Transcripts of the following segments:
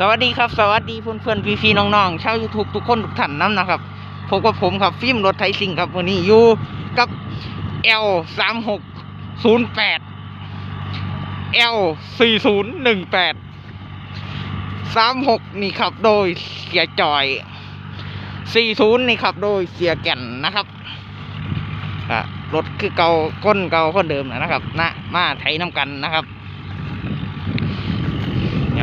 สวัสดีครับ สวัสดีเพื่อนเพื่อนพี่พี่ๆน้องๆชาวยูทูบทุกคนทุกท่านน้ำนะครับพบกับผมครับฟิล์มรถไทยซิงครับวันนี้อยู่กับ L สามหกศูนย์แปด L สี่ศูนย์หนึ่งแปดสามหกนี่ขับโดยเสียจอยสี่ศูนย์นี่ขับโดยเสียแก่นนะครับอะรถคือเก่าก้นเก่าคนเดิมนะครับนะมาไทยน้ำกันนะครับ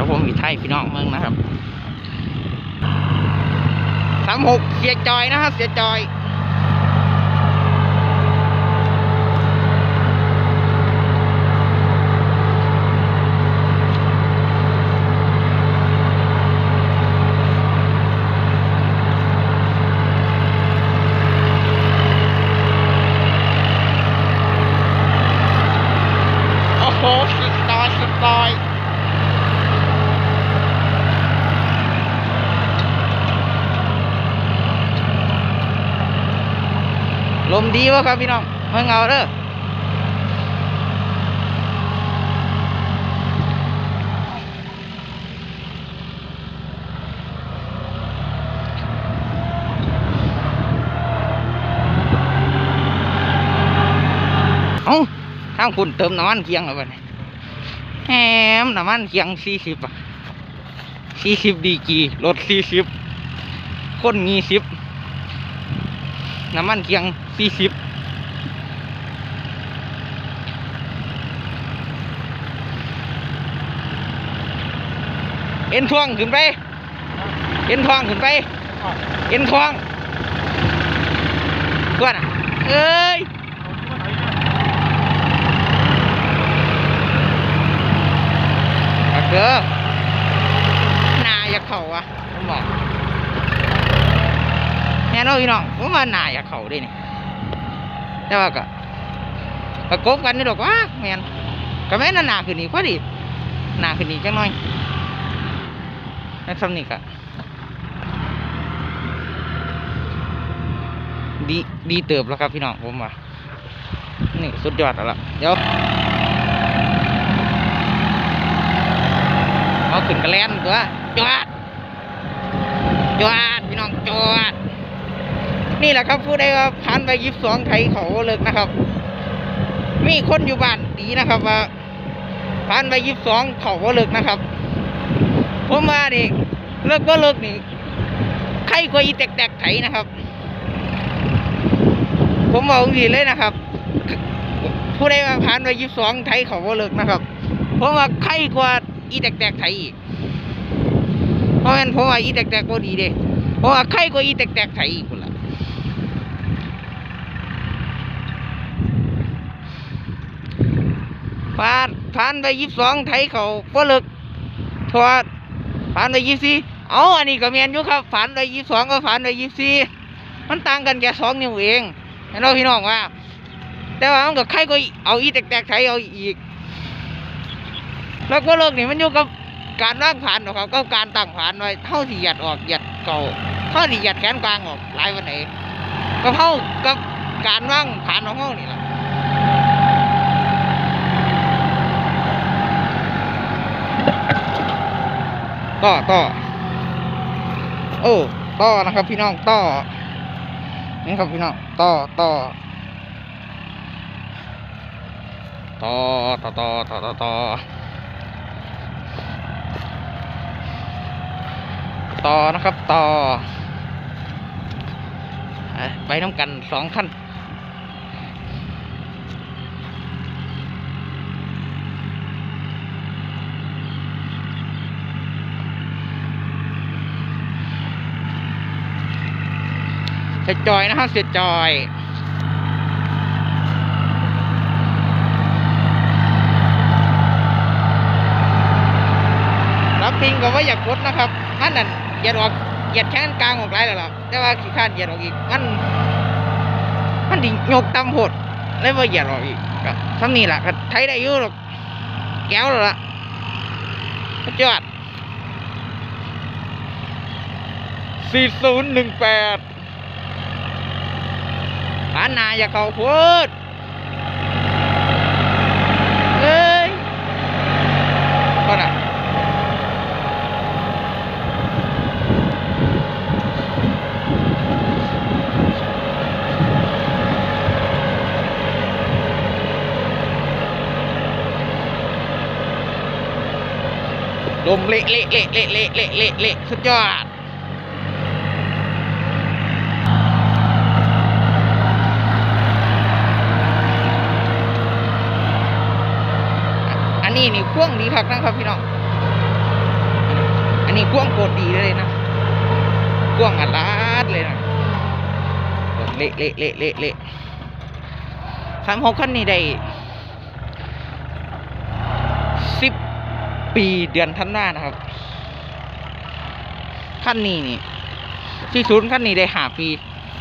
ยวผมมีไทยพี่น้องเมืองนะครับสามหกเสียจอยนะครับเสียจอย โอ้โหสุดตอยสุดตอย ลมดีวะครับพี่น้องเมื่อเอาเด้อเอ้าทางคุณเติมน้ำมันเคียงแล้วบัดนี้แหมน้ำมันเคียงสี่สิบอะสี่สิบดีกีรถสี่สิบคนยี่สิบ น้ำมันเคียงสี่สิบเอ็นทวงขึ้นไป เอ็นทวงขึ้นไป เอ็นทวงกวนอะ เอ้ยอเก้อหนาอยากเข่าอะผมบอก แน่นอนพี่น้องผมว่าหนาอยากเขาด้นี่แต่ว่าก็ประกบกันนี่ดอกว่าแมนก็แม่นหนาขึ้นนี่พอดีหนาขึ้นนี่จังหน่อยแล้วสำนี่ก็ดีดีเติบแล้วครับพี่น้องผมว่านี่สุดยอดแล้วล่ะเดี๋ยวเอาขึ้นกระแลนตัวจวดจวดพี่น้องจวด นี่แหละครับผู้ใดว่าผ่านไปยิบสองไทยเขาเลิกนะครับ มีคนอยู่บ้านดีนะครับว่าผ่านไปยิบสองเขาเลิกนะครับผมว่านี่เลิกก็เลิกนี่ใครกว่าอีแตกแตกๆไถนะครับ ผมบอกดีเลยนะครับ ผู้ใดว่าผ่านไปยิบสองไทยเขาเลิกนะครับผมว่าใครกว่าอีแตกแตกๆไถอีกเพราะงั้นผมว่าอีแตกแตกๆบ่ดีเด้เพราะว่าใครกว่าอีแตกแตกๆไถอีก คนละผ่านผ่านไปยี่สิบสองไทยเขาก็เลิกทอดผ่านไปยี่สี่เอาอันนี้ก็เมียนอยู่ครับผ่านไปยี่สิบสองก็ผ่านไปยี่สี่มันต่างกันแค่สองนิ้วเองเห็นเราพี่น้องว่า แต่ว่ามันก็ใครก็เอาอีแตกๆไทยเอาอีก แล้วก็เลิกนี่มันอยู่กับการว่างผ่านหรอกครับก็การตั้งผ่านไว้เท่าที่หยัดออกหยัดเก่าเท่าที่หยัดแขนกลางออกหลายวันไหนก็เท่ากับการว่างผ่านของห้องนี่แหละ ต่อต่อโอ้ต่อนะครับพี่น้องต่อนี่ครับพี่น้องต่อต่อต่อต่อต่อต่อต่อต่อต่อนะครับต่อไปน้ำกันสองท่าน เสียจอยนะครับเสียจอยรับพิงก็ว่าอยากดนะครับมันนั่นเหยียดออกเหยียดแขนกลางออกไรแล้วล่ะแต่ว่าขี้ข้านเหยียดออกอีก มัน มันดิโยกตำหดเลยว่าเหยียดออกอีกก็ทำนี่แหละก็ใช้ได้อยู่หรอกแก้วแล้วล่ะสุดยอดสี่ศูนย์หนึ่งแปานนาอย่าเขาพูดเอ้ยก็น่ะลมเละเละเละเละเละเละเละสุดยอด อันนี้นี่วงดีครับนะครับพี่น้อง อันนี้พ่วงโกดดีเลยนะพ่วงอัดลาดเลยนะเละเละเละเละเละสามหกขั้นนี้ได้สิบปีเดือนธันวานะครับ ขั้นนี้นี่ที่ศูนย์ขั้นนี้ได้หาปี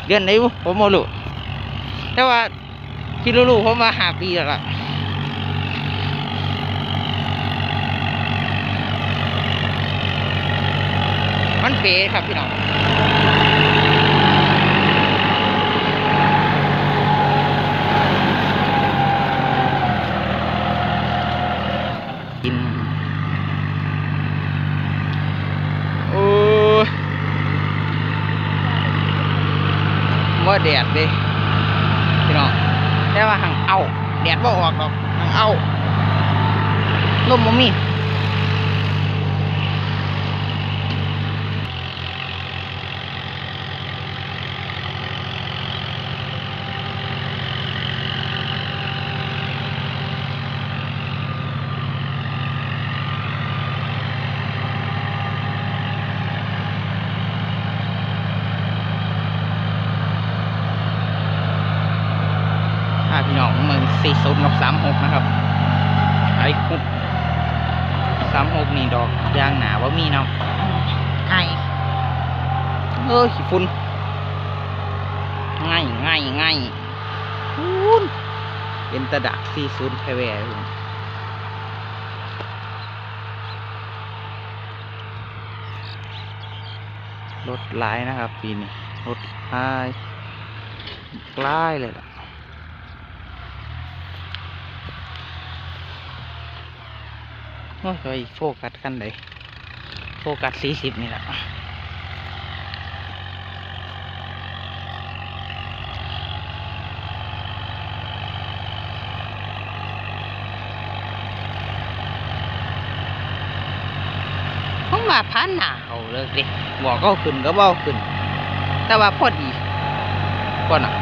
เดือนไหนวะผมโมรู้แต่ว่าที่รู้ๆผมมาหาปีแล้วล่ะ มันเป๋ครับพี่น้องกินโอ้ยว่าแดดเลยพี่น้องแต่ว่าหังเอาแดดบ่ออกหรอกหังเอาลมบ่มี พาพี่น้องเมือง สี่ศูนย์กับสามหกนะครับไอ้คุกสามหกนี่ดอกยางหนาว่ามีเนาะไงเออขี้ฝุ่นง่ายง่ายง่ายฝุ่นเป็นตะดักสี่ศูนย์แพรแวร์พี่น้องรถหลายนะครับ ปีนี้รถหลายหลายเลยล่ะ โอ้ยโฟกัสกันเลยโฟกัสสี่สิบนี่แหละห้องมาพันหนาเอาเลยดิบอกก็ขึ้นก็เบาขึ้น แต่ว่าพอดีก่อนอะ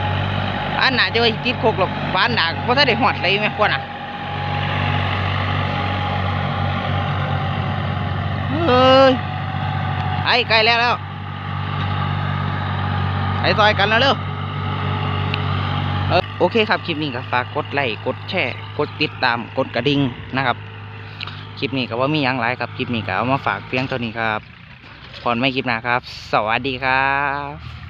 พันหนาจะไปติดโคกหรอกพันหนาเพราะถ้าได้หอดเลยไหมก่อนอะ เฮ้ยไอ้ใกล้แล้วแล้วไอ้ซอยกันแล้วเร็วโอเคครับ คลิปนี้ก็ฝากกดไลค์กดแชร์กดติดตามกดกระดิ่งนะครับ คลิปนี้ก็ว่ามีอย่างไรครับ คลิปนี้ก็เอามาฝากเพียงเท่านี้ครับพรไม่คลิปนะครับ สวัสดีครับ